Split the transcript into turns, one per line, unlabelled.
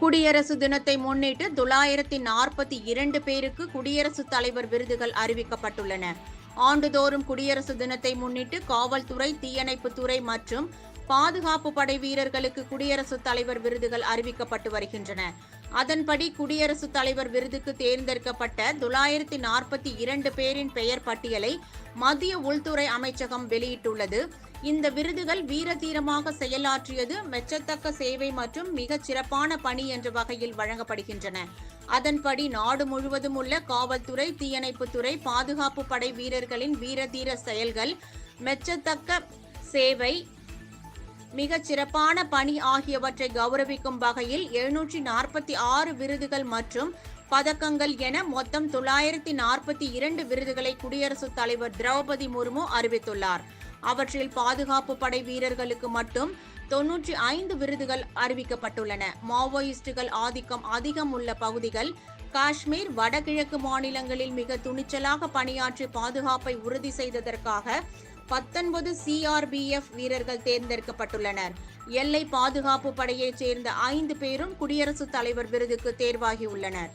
குடியரசு தினத்தை முன்னிட்டு தொள்ளாயிரத்தி நாற்பத்தி இரண்டு பேருக்கு குடியரசுத் தலைவர் விருதுகள் அறிவிக்கப்பட்டுள்ளன. ஆண்டுதோறும் குடியரசு தினத்தை முன்னிட்டு காவல்துறை தீயணைப்புத்துறை மற்றும் பாதுகாப்பு படை வீரர்களுக்கு குடியரசுத் தலைவர் விருதுகள் அறிவிக்கப்பட்டு வருகின்றன. அதன்படி குடியரசுத் தலைவர் விருதுக்கு தேர்ந்தெடுக்கப்பட்ட தொள்ளாயிரத்தி நாற்பத்தி இரண்டு பேரின் பெயர் பட்டியலை மத்திய உள்துறை அமைச்சகம் வெளியிட்டுள்ளது. இந்த விருதுகள் வீரதீரமாக செயலாற்றியது மெச்சத்தக்க சேவை மற்றும் மிகச் சிறப்பான பணி என்ற வகையில் வழங்கப்படுகின்றன. அதன்படி நாடு முழுவதும் உள்ள காவல்துறை தீயணைப்புத்துறை பாதுகாப்பு படை வீரர்களின் வீரதீர செயல்கள் மெச்சத்தக்க சேவை மிகச் சிறப்பான பணி ஆகியவற்றை கௌரவிக்கும் வகையில் எழுநூற்றி நாற்பத்தி ஆறு விருதுகள் மற்றும் பதக்கங்கள் என மொத்தம் தொள்ளாயிரத்தி நாற்பத்தி இரண்டு விருதுகளை குடியரசுத் தலைவர் திரௌபதி முர்மு அறிவித்துள்ளார். அவற்றில் பாதுகாப்பு படை வீரர்களுக்கு மட்டும் தொன்னூற்றி ஐந்து விருதுகள் அறிவிக்கப்பட்டுள்ளன. மாவோயிஸ்டுகள் ஆதிக்கம் அதிகம் உள்ள பகுதிகள் காஷ்மீர் வடகிழக்கு மாநிலங்களில் மிக துணிச்சலாக பணியாற்றி பாதுகாப்பை உறுதி செய்ததற்காக பத்தொன்பது சிஆர்பிஎஃப் வீரர்கள் தேர்ந்தெடுக்கப்பட்டுள்ளனர். எல்லை பாதுகாப்பு படையைச் சேர்ந்த ஐந்து பேரும் குடியரசுத் தலைவர் விருதுக்கு தேர்வாகியுள்ளனர்.